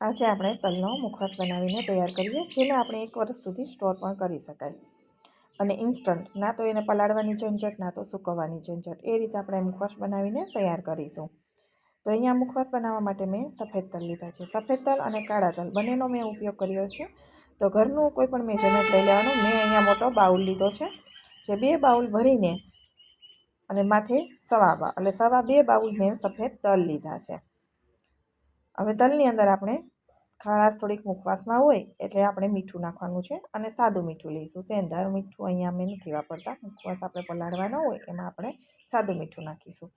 આજે આપણે તલનો મુખવાસ બનાવીને તૈયાર કરીએ, જેને આપણે એક વર્ષ સુધી સ્ટોર પણ કરી શકાય. અને ઇન્સ્ટન્ટ, ના તો એને પલાળવાની ઝંઝટ, ના તો સૂકવવાની ઝંઝટ, એ રીતે આપણે મુખવાસ બનાવીને તૈયાર કરીશું. તો અહીંયા મુખવાસ બનાવવા માટે મેં સફેદ તલ લીધા છે. સફેદ તલ અને કાળા તલ, બંનેનો મેં ઉપયોગ કર્યો છે. તો ઘરનું કોઈ પણ મેજરમેન્ટ લઈ લેવાનું. મેં અહીંયા મોટો બાઉલ લીધો છે, જે બે બાઉલ ભરીને અને માથે સવા એટલે સવા બે બાઉલ મેં સફેદ તલ લીધા છે. હવે તલની અંદર આપણે ખારાશ થોડીક મુખવાસમાં હોય એટલે આપણે મીઠું નાખવાનું છે અને સાદું મીઠું લઈશું. સેંધાર મીઠું અહીંયા અમે નથી વાપરતા. મુખવાસ આપણે પલાળવાનો હોય એમાં આપણે સાદું મીઠું નાખીશું.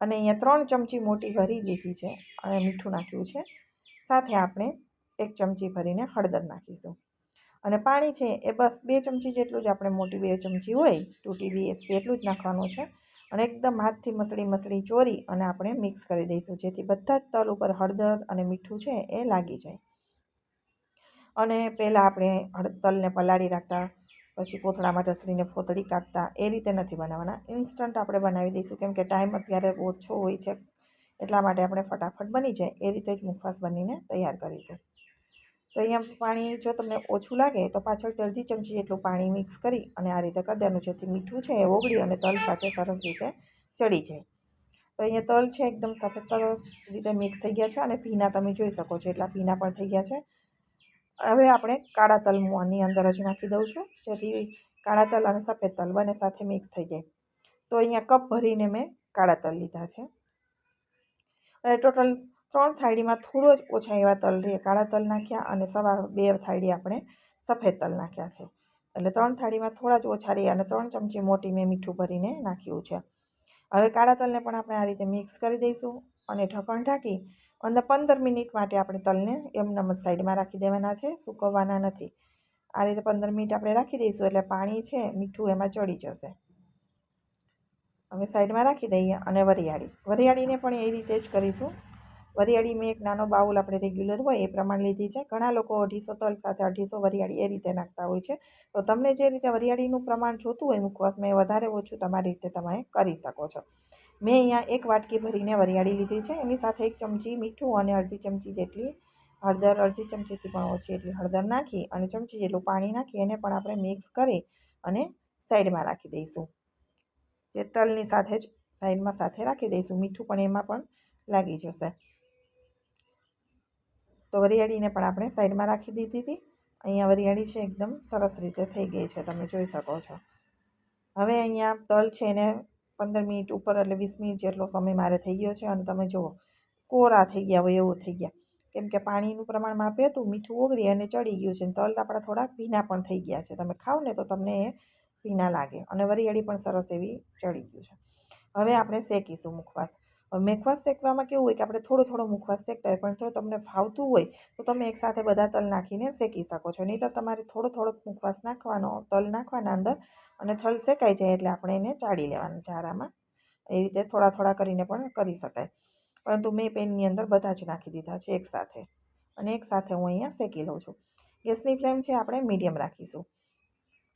અને અહીંયા ત્રણ ચમચી મોટી ભરી લીધી છે અને મીઠું નાખ્યું છે. સાથે આપણે એક ચમચી ભરીને હળદર નાખીશું. અને પાણી છે એ બસ બે ચમચી જેટલું જ આપણે મોટી બે ચમચી હોય ટૂટી બી એસપી એટલું જ નાખવાનું છે. અને એકદમ હાથથી મસળી મસળી ચોરી અને આપણે મિક્સ કરી દઈશું, જેથી બધા જ તલ ઉપર હળદર અને મીઠું છે એ લાગી જાય. અને પહેલાં આપણે તલને પલાળી રાખતા, પછી કોથળામાં ઢસડીને ફોતળી કાઢતા, એ રીતે નથી બનાવવાના. ઇન્સ્ટન્ટ આપણે બનાવી દઈશું, કેમ કે ટાઈમ અત્યારે ઓછો હોય છે, એટલા માટે આપણે ફટાફટ બની જાય, એ રીતે જ મુખવાસ બનીને તૈયાર કરીશું. તો અહીંયા પાણી જો તમને ઓછું લાગે તો પાછળ અડધી ચમચી જેટલું પાણી મિક્સ કરી અને આ રીતે કરી દેવાનું જેથી મીઠું છે એ ઓગળી અને તલ સાથે સરસ રીતે ચડી જાય. તો અહીંયા તલ છે એકદમ સફેદ સરસ રીતે મિક્સ થઈ ગયા છે અને ભીના તમે જોઈ શકો છો એટલા ભીના પણ થઈ ગયા છે. હવે આપણે કાળા તલ હું આની અંદર જ નાખી દઉં છું જેથી કાળા તલ અને સફેદ તલ બંને સાથે મિક્સ થઈ જાય. તો અહીંયા કપ ભરીને મેં કાળા તલ લીધા છે. અને ટોટલ ત્રણ થાળીમાં થોડો જ ઓછા એવા તલ રહે, કાળા તલ નાખ્યા અને સવા બે થાળી આપણે સફેદ તલ નાખ્યા છે. એટલે ત્રણ થાળીમાં થોડા જ ઓછા રહ્યા અને ત્રણ ચમચી મોટી મેં મીઠું ભરીને નાખ્યું છે. હવે કાળા તલને પણ આપણે આ રીતે મિક્સ કરી દઈશું અને ઢક્કણ ઢાંકી અને પંદર મિનિટ માટે આપણે તલને એમનામ સાઈડમાં રાખી દેવાના છે, સૂકવવાના નથી. આ રીતે પંદર મિનિટ આપણે રાખી દઈશું એટલે પાણી છે, મીઠું એમાં ચડી જશે. હવે સાઈડમાં રાખી દઈએ અને વરિયાળી. વરિયાળીને પણ એ રીતે જ કરીશું. વરિયાળી મેં એક નાનો બાઉલ આપણે રેગ્યુલર હોય એ પ્રમાણે લીધી છે. ઘણા લોકો અઢીસો તલ સાથે અઢીસો વરિયાળી એ રીતે નાખતા હોય છે. તો તમને જે રીતે વરિયાળીનું પ્રમાણ જોતું હોય મુખવાસમાં એ વધારે ઓછું તમારી રીતે તમે કરી શકો છો. મેં અહીંયા એક વાટકી ભરીને વરિયાળી લીધી છે. એની સાથે એક ચમચી મીઠું અને અડધી ચમચી જેટલી હળદર, અડધી ચમચીથી પણ ઓછી એટલી હળદર નાખી અને ચમચી જેટલું પાણી નાખી એને પણ આપણે મિક્સ કરી અને સાઈડમાં રાખી દઈશું. જે તલની સાથે જ સાઈડમાં સાથે રાખી દઈશું. મીઠું પણ એમાં પણ લાગી જશે. તો વરિયાળીને પણ આપણે સાઈડમાં રાખી દીધી હતી. અહીંયા વરિયાળી છે એકદમ સરસ રીતે થઈ ગઈ છે, તમે જોઈ શકો છો. હવે અહીંયા તલ છે એને પંદર મિનિટ ઉપર એટલે વીસ મિનિટ જેટલો સમય મારે થઈ ગયો છે અને તમે જુઓ, કોરા થઈ ગયા હોય એવું થઈ ગયા. કેમ કે પાણીનું પ્રમાણ માપે હતું, મીઠું ઓગળી અને ચડી ગયું છે તલ આપણા થોડાક ભીના પણ થઈ ગયા છે. તમે ખાવ ને તો તમને એ ભીના લાગે અને વરિયાળી પણ સરસ એવી ચડી ગયું છે. હવે આપણે શેકીશું મુખવાસ. મુખવાસ શેકવામાં કેવું હોય કે આપણે થોડો થોડો મુખવાસ શેકતા હોય, પણ જો તમને ફાવતું હોય, તો તમે એકસાથે બધા તલ નાખીને શેકી શકો છો. નહીં તો તમારે થોડો થોડો મુખવાસ નાખવાનો, તલ નાખવાના અંદર અને તલ શેકાઈ જાય એટલે આપણે એને ચાળી લેવાનું ચારામાં એ રીતે થોડા થોડા કરીને પણ કરી શકાય. પરંતુ મેં પેનની અંદર બધા જ નાખી દીધા છે એકસાથે અને એકસાથે હું અહીંયા શેકી લઉં છું. ગેસની ફ્લેમ છે આપણે મીડિયમ રાખીશું.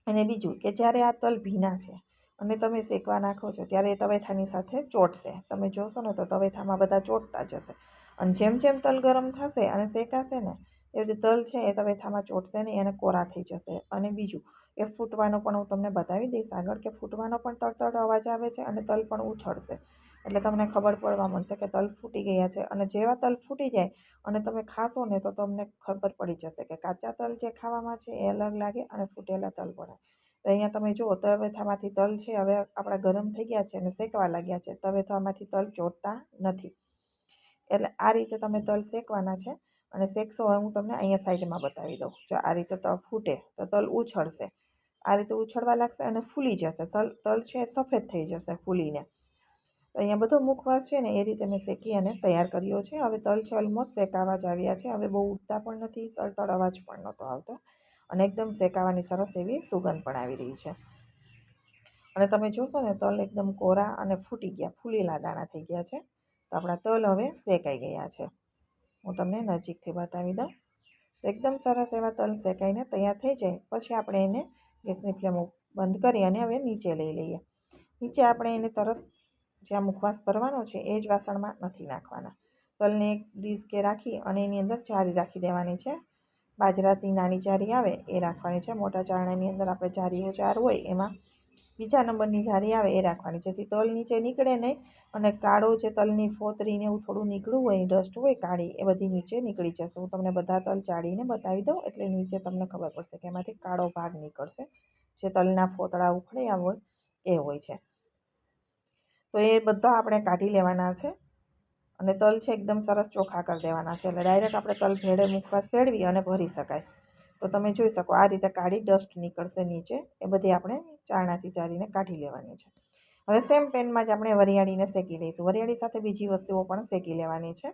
અને બીજું કે જ્યારે આ તલ ભીના છે અને તમે શેકવા નાખો છો, ત્યારે એ તવેથાની સાથે ચોટશે. તમે જોશો ને તો તવેથામાં બધા ચોટતા જશે. અને જેમ જેમ તલ ગરમ થશે અને શેકાશે ને એ રીતે તલ છે એ તવેથામાં ચોટશે નહીં એને કોરા થઈ જશે. અને બીજું, એ ફૂટવાનો પણ હું તમને બતાવી દઈશ આગળ કે ફૂટવાનો પણ તડતડ અવાજ આવે છે અને તલ પણ ઉછળશે. એટલે તમને ખબર પડવા મળશે કે તલ ફૂટી ગયા છે અને જેવા તલ ફૂટી જાય અને તમે ખાશો ને તો તમને ખબર પડી જશે કે કાચા તલ જે ખાવામાં છે એ અલગ લાગે અને ફૂટેલા તલ પણ તો અહીંયા તમે જુઓ, તવેથામાંથી તલ છે, હવે આપણા ગરમ થઈ ગયા છે અને શેકવા લાગ્યા છે. તવેથામાંથી તલ ચોટતા નથી. એટલે આ રીતે તમે તલ શેકવાના છે અને શેકશો હું તમને અહીંયા સાઈડમાં બતાવી દઉં. જો આ રીતે તલ ફૂટે, તો તલ ઉછળશે. આ રીતે ઉછળવા લાગશે અને ફૂલી જશે. તલ તલ છે સફેદ થઈ જશે ફૂલીને. તો અહીંયા બધો મુખવાસ છે ને એ રીતે મેં શેકી અને તૈયાર કર્યો છે. હવે તલ છે ઓલમોસ્ટ શેકાવા જ આવ્યા છે. હવે બહુ ઉઠતા પણ નથી તળ અવાજ પણ નહોતો આવતો. અને એકદમ શેકાવાની સરસ એવી સુગંધ પણ આવી રહી છે. અને તમે જોશો ને તલ એકદમ કોરા અને ફૂટી ગયા, ફૂલેલા દાણા થઈ ગયા છે. તો આપણા તલ હવે શેકાઈ ગયા છે. હું તમને નજીકથી બતાવી દઉં. એકદમ સરસ એવા તલ શેકાઈને તૈયાર થઈ જાય. પછી આપણે એને ગેસની ફ્લેમ બંધ કરી અને હવે નીચે લઈ લઈએ. નીચે આપણે એને તરત જ્યાં મુખવાસ ભરવાનો છે એ જ વાસણમાં નથી નાખવાના. તલને એક ડીશ કે રાખી અને એની અંદર જાળી રાખી દેવાની છે. બાજરાની નાની જારી આવે, એ રાખવાની છે. મોટા ચારણાની અંદર આપણે જારીઓ ચાર હોય, એમાં બીજા નંબરની જારી આવે, એ રાખવાની. જેથી તલ નીચે નીકળે નહીં અને કાળો જે તલની ફોતરીને એવું થોડું નીકળ્યું હોય ડસ્ટ હોય, કાળી, એ બધી નીચે નીકળી જશે. હું તમને બધા તલ ચાળીને બતાવી દઉં, એટલે નીચે તમને ખબર પડશે કે એમાંથી કાળો ભાગ નીકળશે. જે તલના ફોતળા ઉખડ્યા હોય, એ હોય છે. તો એ બધા આપણે કાઢી લેવાના છે. અને તલ છે એકદમ સરસ ચોખ્ખા કરી દેવાના છે. એટલે ડાયરેક્ટ આપણે તલ ભેળે મુખવાસ ભેળવી અને ભરી શકાય. તો તમે જોઈ શકો આ રીતે કાઢી ડસ્ટ નીકળશે નીચે. એ બધી આપણે ચારણાથી ચારીને કાઢી લેવાની છે. હવે સેમ પેનમાં જ આપણે વરિયાળીને શેકી લઈશું. વરિયાળી સાથે બીજી વસ્તુઓ પણ શેકી લેવાની છે.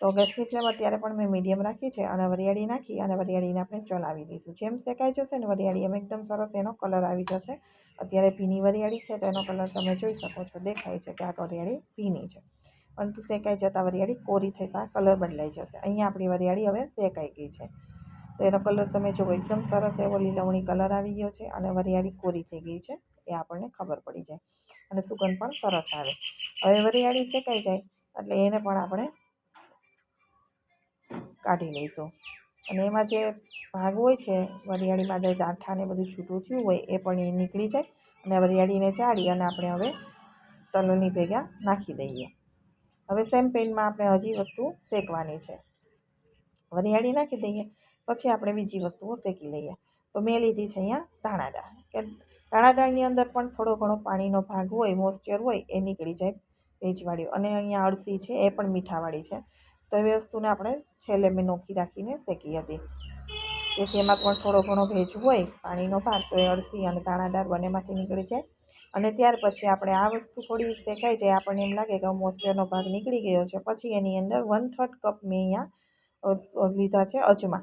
તો ગેસની ફ્લેમ અત્યારે પણ મેં મીડિયમ રાખી છે અને વરિયાળી નાખી અને વરિયાળીને આપણે ચલાવી દઈશું. જેમ શેકાઈ જશે ને વરિયાળી એમ એકદમ સરસ એનો કલર આવી જશે. અત્યારે ભીની વરિયાળી છે, તો એનો કલર તમે જોઈ શકો છો. દેખાય છે કે આ વરિયાળી ભીની છે. પરંતુ શેકાઈ જતાં વરિયાળી કોરી થતાં કલર બદલાઈ જશે. અહીંયા આપણી વરિયાળી હવે શેકાઈ ગઈ છે. તો એનો કલર તમે જુઓ, એકદમ સરસ એવો લીલવણી કલર આવી ગયો છે અને વરિયાળી કોરી થઈ ગઈ છે, એ આપણને ખબર પડી જાય. અને સુગંધ પણ સરસ આવે. હવે વરિયાળી શેકાઈ જાય, એટલે એને પણ આપણે કાઢી લઈશું. અને એમાં જે ભાગ હોય છે વરિયાળીમાં જે ગાંઠા ને બધું છૂટું થયું હોય, એ પણ એ નીકળી જાય અને વરિયાળીને ચાળી અને આપણે હવે તલની ભેગા નાખી દઈએ. હવે સેમ પેનમાં આપણે હજી વસ્તુ શેકવાની છે. વરિયાળી નાખી દઈએ, પછી આપણે બીજી વસ્તુઓ શેકી લઈએ. તો મેં લીધી છે અહીંયા ધાણા દાળ કે ધાણા દાળની અંદર પણ થોડો ઘણો પાણીનો ભાગ હોય મોઇસ્ચર હોય, એ નીકળી જાય ભેજવાળી. અને અહીંયા અળસી છે, એ પણ મીઠાવાળી છે. તો એ વસ્તુને આપણે છેલ્લે મેં નોખી રાખીને શેકી હતી. જેથી એમાં પણ થોડો ઘણો ભેજ હોય, પાણીનો ભાગ, તો એ અળસી અને દાણાદાર બંનેમાંથી નીકળી જાય. અને ત્યાર પછી આપણે આ વસ્તુ થોડી શેકાઈ જાય, આપણને એમ લાગે કે મોસ્ટરનો ભાગ નીકળી ગયો છે. પછી એની અંદર વન થર્ડ કપ મેં અહીંયા લીધા છે અજમા.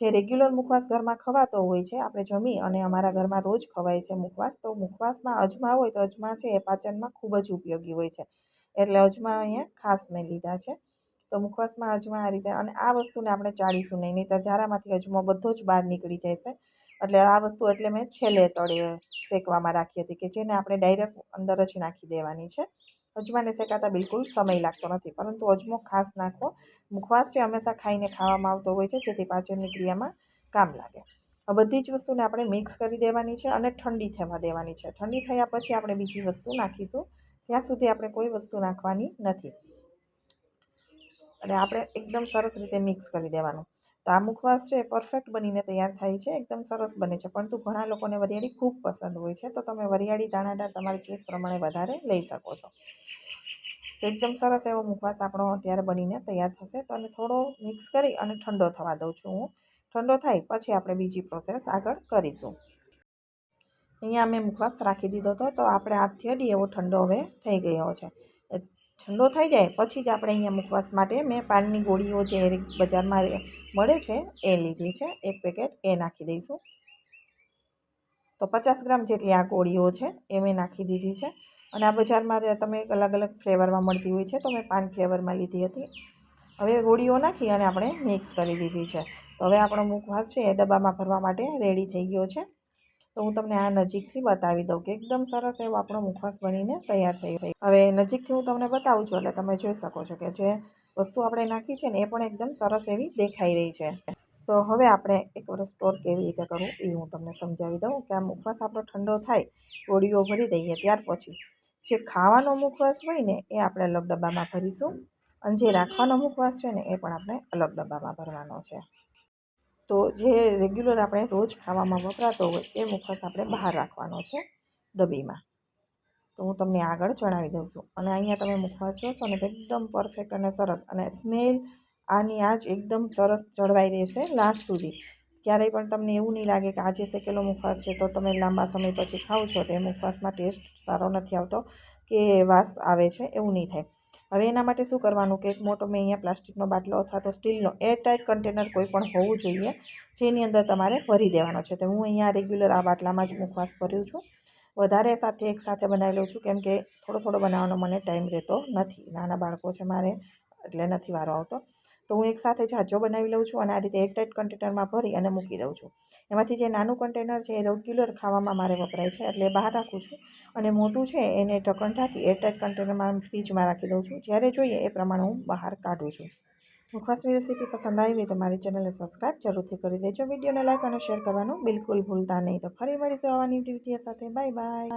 જે રેગ્યુલર મુખવાસ ઘરમાં ખવાતો હોય છે, આપણે જમી અને અમારા ઘરમાં રોજ ખવાય છે મુખવાસ. તો મુખવાસમાં અજમા હોય તો અજમા છે એ પાચનમાં ખૂબ જ ઉપયોગી હોય છે. એટલે અજમા અહીંયા ખાસ મેં લીધા છે. તો મુખવાસમાં અજમા આ રીતે અને આ વસ્તુને આપણે ચાળીશું નહીં નહીં તો ઝારામાંથી અજમો બધો જ બહાર નીકળી જશે. એટલે આ વસ્તુ એટલે મેં છેલ્લે તળે શેકવામાં રાખી હતી કે જેને આપણે ડાયરેક્ટ અંદર જ નાખી દેવાની છે. અજમાને શેકાતા બિલકુલ સમય લાગતો નથી, પરંતુ અજમો ખાસ નાખવો મુખવાસ છે હંમેશા ખાઈને ખાવામાં આવતો હોય છે, જેથી પાચનની ક્રિયામાં કામ લાગે. આ બધી જ વસ્તુને આપણે મિક્સ કરી દેવાની છે અને ઠંડી થવા દેવાની છે. ઠંડી થયા પછી આપણે બીજી વસ્તુ નાખીશું. ત્યાં સુધી આપણે કોઈ વસ્તુ નાખવાની નથી. અને આપણે એકદમ સરસ રીતે મિક્સ કરી દેવાનું. તો આ મુખવાસ છે એ પરફેક્ટ બનીને તૈયાર થાય છે, એકદમ સરસ બને છે. પરંતુ ઘણા લોકોને વરિયાળી ખૂબ પસંદ હોય છે, તો તમે વરિયાળી દાણાદાર તમારી ચોઈસ પ્રમાણે વધારે લઈ શકો છો. તો એકદમ સરસ એવો મુખવાસ આપણો અત્યારે બનીને તૈયાર થશે. તો અને થોડો મિક્સ કરી અને ઠંડો થવા દઉં છું હું. ઠંડો થાય પછી આપણે બીજી પ્રોસેસ આગળ કરીશું. અહીંયા મેં મુખવાસ રાખી દીધો હતો, તો આપણે હાથથી અડી એવો ઠંડો હવે થઈ ગયો છે. ઠંડો થઈ જાય પછી જ આપણે અહીંયા મુખવાસ માટે મેં પાનની ગોળીઓ જે બજારમાં મળે છે એ લીધી છે. એક પેકેટ એ નાખી દઈશું. તો પચાસ ગ્રામ જેટલી આ ગોળીઓ છે એ મેં નાખી દીધી છે. અને આ બજારમાં તમે અલગ અલગ ફ્લેવરમાં મળતી હોય છે તો મેં પાન ફ્લેવરમાં લીધી હતી. હવે ગોળીઓ નાખી અને આપણે મિક્સ કરી દીધી છે. તો હવે આપણો મુખવાસ છે એ ડબ્બામાં ભરવા માટે રેડી થઈ ગયો છે. તો હું તમને આ નજીકથી બતાવી દઉં કે એકદમ સરસ એવો આપણો મુખવાસ બનીને તૈયાર થઈ ગઈ હવે નજીકથી હું તમને બતાવું છું, એટલે તમે જોઈ શકો છો કે જે વસ્તુ આપણે નાખી છે ને, એ પણ એકદમ સરસ એવી દેખાઈ રહી છે. તો હવે આપણે એક વર્ષ સ્ટોર કેવી રીતે કરવું એ હું તમને સમજાવી દઉં કે આ મુખવાસ આપણો ઠંડો થાય, ગોળીઓ ભરી દઈએ ત્યાર પછી. જે ખાવાનો મુખવાસ હોય ને, એ આપણે અલગ ડબ્બામાં ભરીશું. અને જે રાખવાનો મુખવાસ છે ને, એ પણ આપણે અલગ ડબ્બામાં ભરવાનો છે. તો જે રેગ્યુલર આપણે રોજ ખાવામાં વપરાતો હોય એ મુખવાસ આપણે બહાર રાખવાનો છે ડબ્બીમાં. તો હું તમને આગળ જણાવી દઉં છું. અને અહીંયા તમે મુખવાસ જોશો ને તો એકદમ પરફેક્ટ અને સરસ અને સ્મેલ આની આજ એકદમ સરસ જળવાઈ રહેશે લાસ્ટ સુધી. ક્યારેય પણ તમને એવું નહીં લાગે કે આજે શેકેલો મુખવાસ છે તો તમે લાંબા સમય પછી ખાઓ છો તો એ મુખવાસમાં ટેસ્ટ સારો નથી આવતો કે વાસ આવે છે એવું નહીં થાય. હવે એના માટે શું કરવાનું કે એક મોટો મેં અહીંયા પ્લાસ્ટિકનો બાટલો અથવા તો સ્ટીલનો એરટાઇટ કન્ટેનર કોઈ પણ હોવું જોઈએ, જેની અંદર તમારે ભરી દેવાનો છે. તો હું અહીંયા રેગ્યુલર આ બાટલામાં જ મુખવાસ ભર્યું છું. વધારે સાથે એકસાથે બનાવી લઉં છું, કેમ કે થોડો થોડો બનાવવાનો મને ટાઈમ રહેતો નથી. નાના બાળકો છે મારે, એટલે નથી વારો આવતો. તો હું એક સાથે જાજો બનાવી લઉં છું અને આ રીતે એરટાઇટ કન્ટેનરમાં ભરી અને મૂકી દઉં છું. એમાંથી જે નાનું કન્ટેનર છે એ રેગ્યુલર ખાવામાં મારે વપરાય છે એટલે બહાર રાખું છું અને મોટું છે એને ઢક્કણ ઢાંકી એરટાઇટ કન્ટેનરમાં ફ્રીજમાં રાખી દઉં છું. જ્યારે જોઈએ એ પ્રમાણે હું બહાર કાઢું છું. મુખવાસની રેસીપી પસંદ આવી હોય તો મારી ચેનલને સબસ્ક્રાઈબ જરૂરથી કરી દેજો. વિડીયોને લાઈક અને શેર કરવાનું બિલકુલ ભૂલતા નહીં. તો ફરી મળીશું આવા વીડિયો સાથે. Bye bye.